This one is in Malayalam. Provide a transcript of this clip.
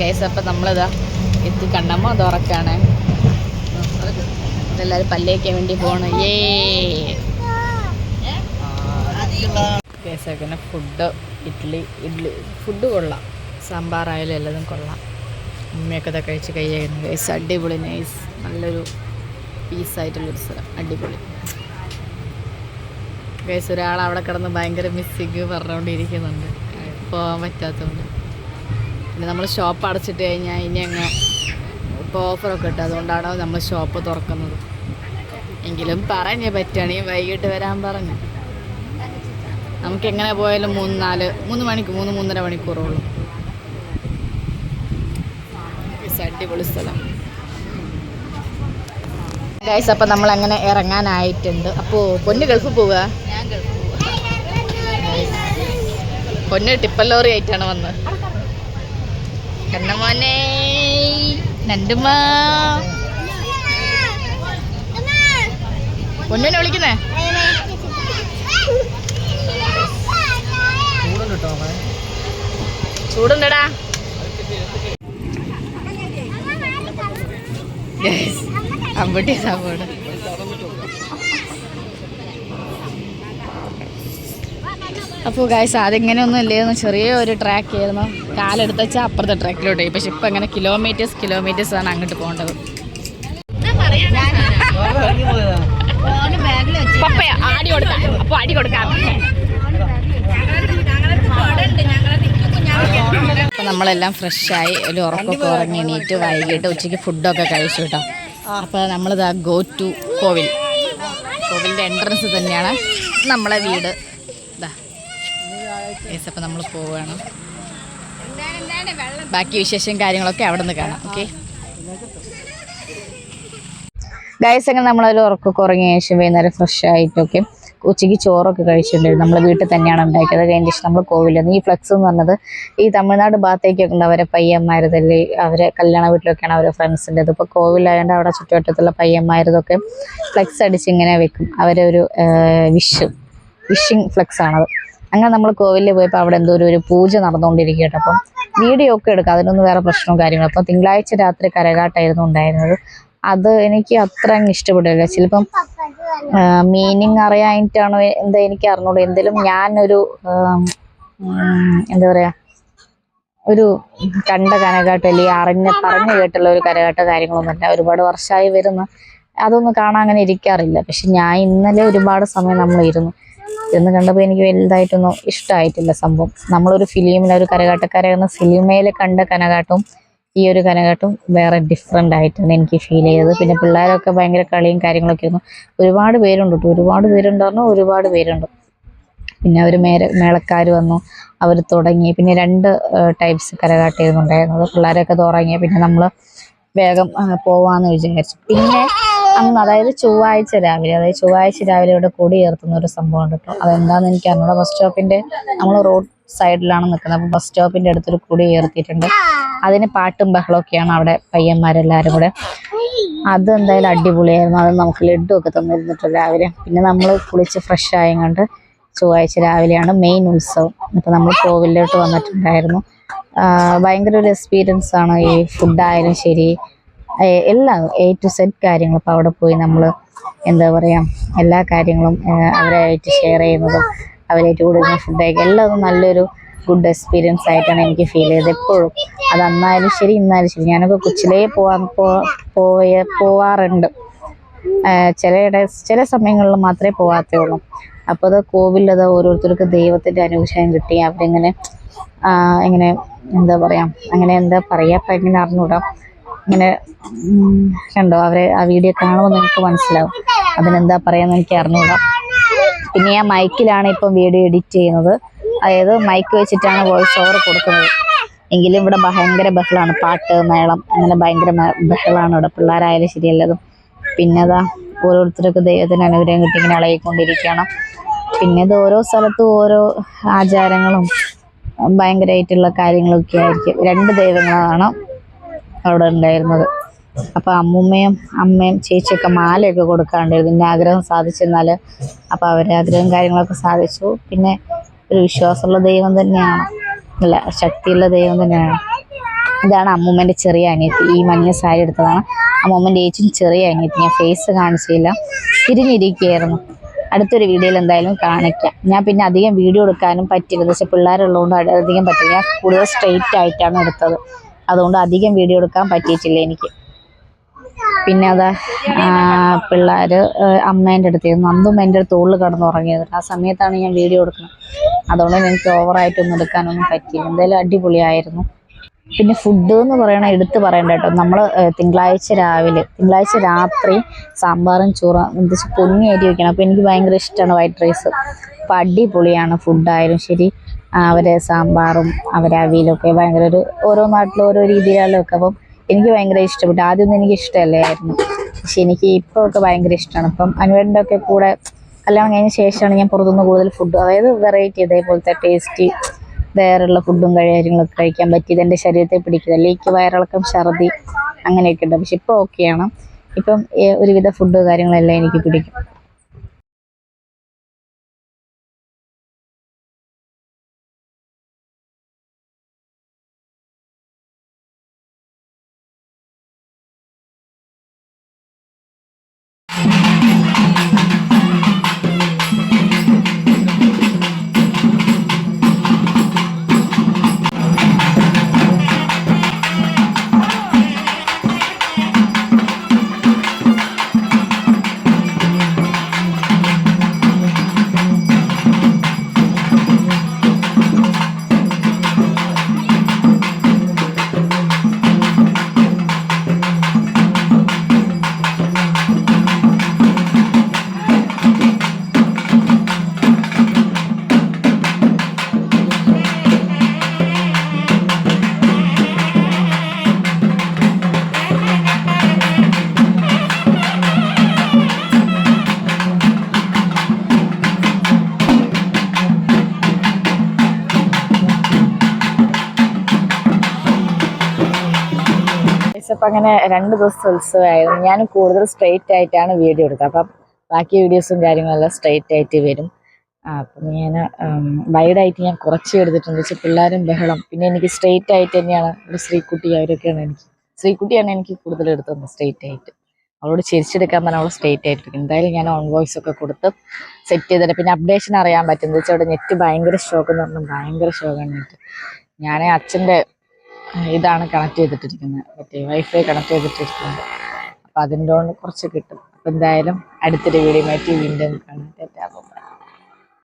ഗൈസ് അപ്പം നമ്മളിതാ എത്തി കണ്ടമ്മോ? അത് ഉറക്കാണ്. ഇതെല്ലാവരും പല്ലേക്കാൻ വേണ്ടി പോകണം ഏ കേസൊക്കെ ഫുഡ് ഇഡ്ഡലി ഇഡ്ഡലി ഫുഡ് കൊള്ളാം. സാമ്പാറായാലും എല്ലാതും കൊള്ളാം. ഉമ്മയൊക്കെ ഇതൊക്കെ കഴിച്ച് കഴിയുന്നു ഗൈസ് അടിപൊളി നൈസ് നല്ലൊരു പീസായിട്ടുള്ളൊരു സ്ഥലം. അടിപൊളി. ഗൈസ് ഒരാൾ അവിടെ കിടന്ന് ഭയങ്കര മിസ്സിങ് പറഞ്ഞുകൊണ്ടിരിക്കുന്നുണ്ട് പോകാൻ പറ്റാത്തതുകൊണ്ട്. പിന്നെ നമ്മൾ ഷോപ്പ് അടച്ചിട്ട് കഴിഞ്ഞാൽ ഇനി അങ്ങ് ഇപ്പോൾ ഓഫറൊക്കെ ഇട്ട്. അതുകൊണ്ടാണ് നമ്മൾ ഷോപ്പ് തുറക്കുന്നത്. എങ്കിലും പറഞ്ഞ് പറ്റുകയാണെങ്കിൽ വൈകിട്ട് വരാൻ പറഞ്ഞു. നമുക്ക് എങ്ങനെ പോയാലും മൂന്ന് നാല് മൂന്ന് മണിക്ക് മൂന്ന് മൂന്നര മണിക്കൂറുള്ളൂ അടിപൊളി സ്ഥലം. ഗൈസ് അപ്പം നമ്മൾ അങ്ങനെ ഇറങ്ങാനായിട്ടുണ്ട്. അപ്പോൾ പൊന്ന് ഗൾഫ് പോവുക പൊന്ന് ടിപ്പർ ലോറി ആയിട്ടാണ് വന്നത്. കണ്ണമോനെ നണ്ടുമ്മ പൊന്നിനെ വിളിക്കുന്നേ? ചൂടുണ്ടടാ. അമ്പട്ടി സാമ്പോട് അപ്പോൾ ഗായ്സ് അതിങ്ങനെയൊന്നും ഇല്ലായിരുന്നു ചെറിയ ഒരു ട്രാക്ക് ആയിരുന്നു. കാലെടുത്ത് വെച്ചാൽ അപ്പുറത്തെ ട്രാക്കിലോട്ട് പോയി. പക്ഷെ ഇപ്പം അങ്ങനെ കിലോമീറ്റേഴ്സ് കിലോമീറ്റേഴ്സ് ആണ് അങ്ങോട്ട് പോകേണ്ടത്. പപ്പയ ആടി കൊടുക്കാം. അപ്പോൾ അടി കൊടുക്കാം. അപ്പോൾ നമ്മളെല്ലാം ഫ്രഷായി ഒരു ഉറക്കൊക്കെ ഉറങ്ങി എണീറ്റ് വൈകിട്ട് ഉച്ചയ്ക്ക് ഫുഡൊക്കെ കഴിച്ചു കേട്ടോ. അപ്പോൾ നമ്മളിതാ ഗോ ടു കോവിൽ. കോവിലിന്റെ എൻട്രൻസ് തന്നെയാണ് നമ്മളെ വീട്. ഇതാ യെസ് അപ്പോൾ നമ്മൾ പോവുകയാണ്. ബാക്കി വിശേഷം കാര്യങ്ങളൊക്കെ അവിടെ നിന്ന് കാണാം. ഓക്കെ ഗൈസ് അങ്ങനെ നമ്മളൊരു ഉറക്കമൊക്കെ ഉറങ്ങിയ ശേഷം വൈകുന്നേരം ഫ്രഷ് ആയിട്ടൊക്കെ ഉച്ചയ്ക്ക് ചോറൊക്കെ കഴിച്ചിട്ടുണ്ടായിരുന്നു. നമ്മൾ വീട്ടിൽ തന്നെയാണ് ഉണ്ടാക്കിയത്. അത് കഴിഞ്ഞ ശേഷം നമ്മൾ കോവിലെന്ന് ഈ ഫ്ലെക്സ് എന്ന് പറഞ്ഞത് ഈ തമിഴ്നാട് ഭാഗത്തേക്കൊക്കെ ഉണ്ട് അവരെ പയ്യന്മാരതല്ലേ അവരെ കല്യാണ വീട്ടിലൊക്കെയാണ് അവരെ ഫ്രണ്ട്സിന്റെ ഇത് ഇപ്പോൾ കോവിലായതുകൊണ്ട് അവിടെ ചുറ്റുവട്ടത്തുള്ള പയ്യന്മാരതൊക്കെ ഫ്ലെക്സ് അടിച്ച് ഇങ്ങനെ വെക്കും. അവരെ ഒരു വിഷ് വിഷിങ് ഫ്ലെക്സ് ആണത് അങ്ങനെ നമ്മൾ കോവിലിൽ പോയപ്പോൾ അവിടെ എന്തോ ഒരു ഒരു പൂജ നടന്നുകൊണ്ടിരിക്കട്ടെ അപ്പം വീഡിയോ ഒക്കെ എടുക്കാം. അതിനൊന്നും വേറെ പ്രശ്നവും കാര്യങ്ങളും. അപ്പം തിങ്കളാഴ്ച രാത്രി കരകാട്ടായിരുന്നു ഉണ്ടായിരുന്നത്. അത് എനിക്ക് അത്ര അങ്ങ് ഇഷ്ടപ്പെടില്ല. ചിലപ്പം മീനിങ് അറിയാനായിട്ടാണോ എന്താ എനിക്ക് അറിഞ്ഞൂടെ. എന്തെങ്കിലും ഞാനൊരു എന്താ പറയുക ഒരു കണ്ട കനകാട്ടം അല്ലെങ്കിൽ അറിഞ്ഞ പറഞ്ഞു കേട്ടുള്ള ഒരു കരകാട്ട കാര്യങ്ങളൊന്നുമില്ല. ഒരുപാട് വർഷമായി വരുന്ന അതൊന്നും കാണാൻ അങ്ങനെ ഇരിക്കാറില്ല. പക്ഷെ ഞാൻ ഇന്നലെ ഒരുപാട് സമയം നമ്മൾ ഇരുന്നു. എന്ന് കണ്ടപ്പോൾ എനിക്ക് വലുതായിട്ടൊന്നും ഇഷ്ടമായിട്ടില്ല സംഭവം. നമ്മളൊരു ഫിലിമിൽ ഒരു കരകാട്ടക്കാരെന്ന സിനിമയിൽ കണ്ട കനകാട്ടും ഈ ഒരു കനകാട്ടും വേറെ ഡിഫറെന്റ് ആയിട്ടാണ് എനിക്ക് ഫീൽ ചെയ്തത്. പിന്നെ പിള്ളേരൊക്കെ ഭയങ്കര കളിയും കാര്യങ്ങളൊക്കെ ആയിരുന്നു. ഒരുപാട് പേരുണ്ട് കേട്ടോ ഒരുപാട് പേരുണ്ട് പറഞ്ഞാൽ ഒരുപാട് പേരുണ്ട്. പിന്നെ അവർ മേര മേളക്കാർ വന്നു അവർ തുടങ്ങി. പിന്നെ രണ്ട് ടൈപ്സ് കരകാട്ടായിരുന്നു ഉണ്ടായിരുന്നത്. പിള്ളേരൊക്കെ തുടങ്ങി പിന്നെ നമ്മൾ വേഗം പോവാന്ന് വിചാരിച്ചു. പിന്നെ അന്ന് അതായത് ചൊവ്വാഴ്ച രാവിലെ അതായത് ചൊവ്വാഴ്ച രാവിലെ ഇവിടെ കൊടി ഉയർത്തുന്ന ഒരു സംഭവം ഉണ്ട് കേട്ടോ. അതെന്താണെന്ന് എനിക്ക് അറിഞ്ഞൂടാ. ബസ് സ്റ്റോപ്പിന്റെ നമ്മൾ റോഡ് സൈഡിലാണ് നിൽക്കുന്നത് അപ്പോൾ ബസ് സ്റ്റോപ്പിന്റെ അടുത്തൊരു കൊടി ഉയർത്തിയിട്ടുണ്ട് അതിന് പാട്ടും ബഹളമൊക്കെയാണ് അവിടെ പയ്യന്മാരെല്ലാവരും കൂടെ. അത് എന്തായാലും അടിപൊളിയായിരുന്നു. അത് നമുക്ക് ലഡു ഒക്കെ തന്നിരുന്നിട്ട് രാവിലെ. പിന്നെ നമ്മൾ കുളിച്ച് ഫ്രഷ് ആയും കണ്ട് ചൊവ്വാഴ്ച രാവിലെയാണ് മെയിൻ ഉത്സവം. അപ്പോൾ നമ്മൾ കോവിലോട്ട് വന്നിട്ടുണ്ടായിരുന്നു. ഭയങ്കര ഒരു എക്സ്പീരിയൻസ് ആണ്. ഈ ഫുഡായാലും ശരി എല്ലാം എ ടു സെറ്റ് കാര്യങ്ങളും ഇപ്പോൾ അവിടെ പോയി നമ്മൾ എന്താ പറയുക എല്ലാ കാര്യങ്ങളും അവരായിട്ട് ഷെയർ ചെയ്യുന്നതും അവരായിട്ട് കൊടുക്കുന്ന ഫുഡ് കഴിക്കുക എല്ലാം നല്ലൊരു ഗുഡ് എക്സ്പീരിയൻസ് ആയിട്ടാണ് എനിക്ക് ഫീൽ ചെയ്തത് എപ്പോഴും. അത് അന്നായാലും ശരി ഇന്നായാലും ശരി. ഞാനൊക്കെ കൊച്ചിലേ പോവാൻ പോയ പോവാറുണ്ട്. ചിലയിട ചില സമയങ്ങളിൽ മാത്രമേ പോവാത്തേ ഉള്ളൂ. അപ്പോൾ അത് കോവിലത് ഓരോരുത്തർക്ക് ദൈവത്തിന്റെ അനുഗ്രഹം കിട്ടി. അവരിങ്ങനെ ഇങ്ങനെ എന്താ പറയുക അങ്ങനെ എന്താ പറയുക അപ്പം എങ്ങനെ അറിഞ്ഞൂടാ ഇങ്ങനെ കണ്ടോ? അവരെ ആ വീഡിയോ കാണുമ്പോൾ നിങ്ങൾക്ക് മനസ്സിലാവും. അതിനെന്താ പറയാന്ന് എനിക്ക് അറിഞ്ഞൂടാം. പിന്നെ ഞാൻ മൈക്കിലാണ് ഇപ്പം വീഡിയോ എഡിറ്റ് ചെയ്യുന്നത്. അതായത് മൈക്ക് വെച്ചിട്ടാണ് വോയിസ് ഓവർ കൊടുക്കുന്നത്. എങ്കിലും ഇവിടെ ഭയങ്കര ബഹളമാണ് പാട്ട് മേളം അങ്ങനെ ഭയങ്കര ബഹളമാണ് ഇവിടെ. പിള്ളേരായാലും ശരിയല്ലതും. പിന്നെ അതാ ഓരോരുത്തർക്ക് ദൈവത്തിന് അനുഗ്രഹം കിട്ടി ഇങ്ങനെ ഇളകിക്കൊണ്ടിരിക്കണം പിന്നെ ഇത് ഓരോ സ്ഥലത്തും ഓരോ ആചാരങ്ങളും ഭയങ്കരമായിട്ടുള്ള കാര്യങ്ങളൊക്കെ ആയിരിക്കും. രണ്ട് ദൈവങ്ങളാണ്. അവിടെ ഉണ്ടായിരുന്നത്. അപ്പൊ അമ്മൂമ്മയും അമ്മയും ചേച്ചിയൊക്കെ മാലയൊക്കെ കൊടുക്കാണ്ടായിരുന്നു എന്റെ ആഗ്രഹം സാധിച്ചെന്നാൽ അപ്പൊ അവരെ ആഗ്രഹം കാര്യങ്ങളൊക്കെ സാധിച്ചു. പിന്നെ ഒരു വിശ്വാസമുള്ള ദൈവം തന്നെയാണ്. അല്ല ശക്തിയുള്ള ദൈവം തന്നെയാണ്. ഇതാണ് അമ്മൂമ്മന്റെ ചെറിയ അനിയത്തി. ഈ മഞ്ഞ സാരി എടുത്തതാണ്. അമ്മൂമ്മന്റെ ഏച്ചും ചെറിയ അനിയത്തി. ഞാൻ ഫേസ് കാണിച്ചില്ല. തിരിഞ്ഞിരിക്കുകയായിരുന്നു. അടുത്തൊരു വീഡിയോയിൽ എന്തായാലും കാണിക്കാം. ഞാൻ പിന്നെ അധികം വീഡിയോ എടുക്കാനും പറ്റില്ല. പക്ഷേ പിള്ളേരുള്ളതുകൊണ്ട് അധികം പറ്റില്ല. ഞാൻ കൂടുതൽ സ്ട്രെയിറ്റ് ആയിട്ടാണ് എടുത്തത്. അതുകൊണ്ട് അധികം വീഡിയോ എടുക്കാൻ പറ്റിയിട്ടില്ല എനിക്ക്. പിന്നെ അതാ പിള്ളേർ അമ്മേന്റെ അടുത്തിരുന്നു അന്നും എന്റെ തോളിൽ കിടന്നുറങ്ങിയത് ആ സമയത്താണ് ഞാൻ വീഡിയോ എടുക്കുന്നത്. അതുകൊണ്ട് എനിക്ക് ഓവറായിട്ടൊന്നും എടുക്കാനൊന്നും പറ്റിയില്ല. എന്തായാലും അടിപൊളിയായിരുന്നു. പിന്നെ ഫുഡ് എന്ന് പറയണ എടുത്ത് പറയണ്ട കേട്ടോ. നമ്മൾ തിങ്കളാഴ്ച രാവിലെ തിങ്കളാഴ്ച രാത്രി സാമ്പാറും ചോറും എന്താ പൊങ്ങി അരി വയ്ക്കണം അപ്പോൾ എനിക്ക് ഭയങ്കര ഇഷ്ടമാണ് വൈറ്റ് റൈസ്. അപ്പോൾ അടിപൊളിയാണ് ഫുഡായാലും ശരി. അവരെ സാമ്പാറും അവരെ അവിയലൊക്കെ ഭയങ്കര ഒരു ഓരോ നാട്ടിലും ഓരോ രീതിയിലുള്ള ഒക്കെ. അപ്പം എനിക്ക് ഭയങ്കര ഇഷ്ടപ്പെട്ടു. ആദ്യമൊന്നും എനിക്ക് ഇഷ്ടമല്ലായിരുന്നു. പക്ഷെ എനിക്ക് ഇപ്പോൾ ഒക്കെ ഭയങ്കര ഇഷ്ടമാണ്. അപ്പം അനുവേടിന്റെ ഒക്കെ കൂടെ കല്യാണം കഴിഞ്ഞ ശേഷമാണ് ഞാൻ പുറത്തുനിന്ന് കൂടുതൽ ഫുഡ് അതായത് വെറൈറ്റി ഇതേപോലത്തെ ടേസ്റ്റ് വേറെയുള്ള ഫുഡും കാര്യങ്ങളൊക്കെ കഴിക്കാൻ പറ്റിയത് എന്റെ ശരീരത്തെ പിടിക്കില്ല എനിക്ക് വയറിളക്കം ഛർദി അങ്ങനെയൊക്കെ ഉണ്ട്. പക്ഷെ ഇപ്പോൾ ഓക്കെയാണ് ഇപ്പം ഒരുവിധ ഫുഡ് കാര്യങ്ങളെല്ലാം എനിക്ക് പിടിക്കും. അപ്പം അങ്ങനെ രണ്ട് ദിവസത്തെ ഉത്സവമായിരുന്നു. ഞാൻ കൂടുതൽ സ്ട്രെയിറ്റ് ആയിട്ടാണ് വീഡിയോ എടുത്തത്. അപ്പം ബാക്കി വീഡിയോസും കാര്യങ്ങളെല്ലാം സ്ട്രെയിറ്റ് ആയിട്ട് വരും. അപ്പം ഞാൻ വൈഡായിട്ട് ഞാൻ കുറച്ച് എടുത്തിട്ടുണ്ട്. വെച്ചാൽ പിള്ളേരും ബഹളം. പിന്നെ എനിക്ക് സ്ട്രെയിറ്റ് ആയിട്ട് തന്നെയാണ് ഒരു ശ്രീക്കുട്ടി അവരൊക്കെയാണ് എനിക്ക് ശ്രീക്കുട്ടിയാണ് എനിക്ക് കൂടുതൽ എടുത്തത് സ്ട്രെയിറ്റ് ആയിട്ട്. അവളോട് ചിരിച്ചെടുക്കാൻ പറഞ്ഞാൽ അവൾ സ്ട്രെയിറ്റ് ആയിട്ട് എന്തായാലും ഞാൻ ഓൺ വോയിസ് ഒക്കെ കൊടുത്ത് സെറ്റ് ചെയ്തിട്ട് പിന്നെ അപ്ഡേഷൻ അറിയാൻ പറ്റും. എന്താ വെച്ചാൽ അവിടെ നെറ്റ് ഭയങ്കര ഷോക്ക് എന്ന് പറഞ്ഞാൽ ഭയങ്കര ഷോക്കാണ് നെറ്റ് ഞാൻ അച്ഛന്റെ ഇതാണ് കണക്ട് ചെയ്തിട്ടിരിക്കുന്നത്. മറ്റേ വൈഫൈ കണക്ട് ചെയ്തിട്ടിരിക്കുന്നത്. അപ്പം അതിന്റെ കൊണ്ട് കുറച്ച് കിട്ടും. അപ്പം എന്തായാലും അടുത്തൊരു വീഡിയോ മാറ്റി വീണ്ടും കാണാം. ടാറ്റാ.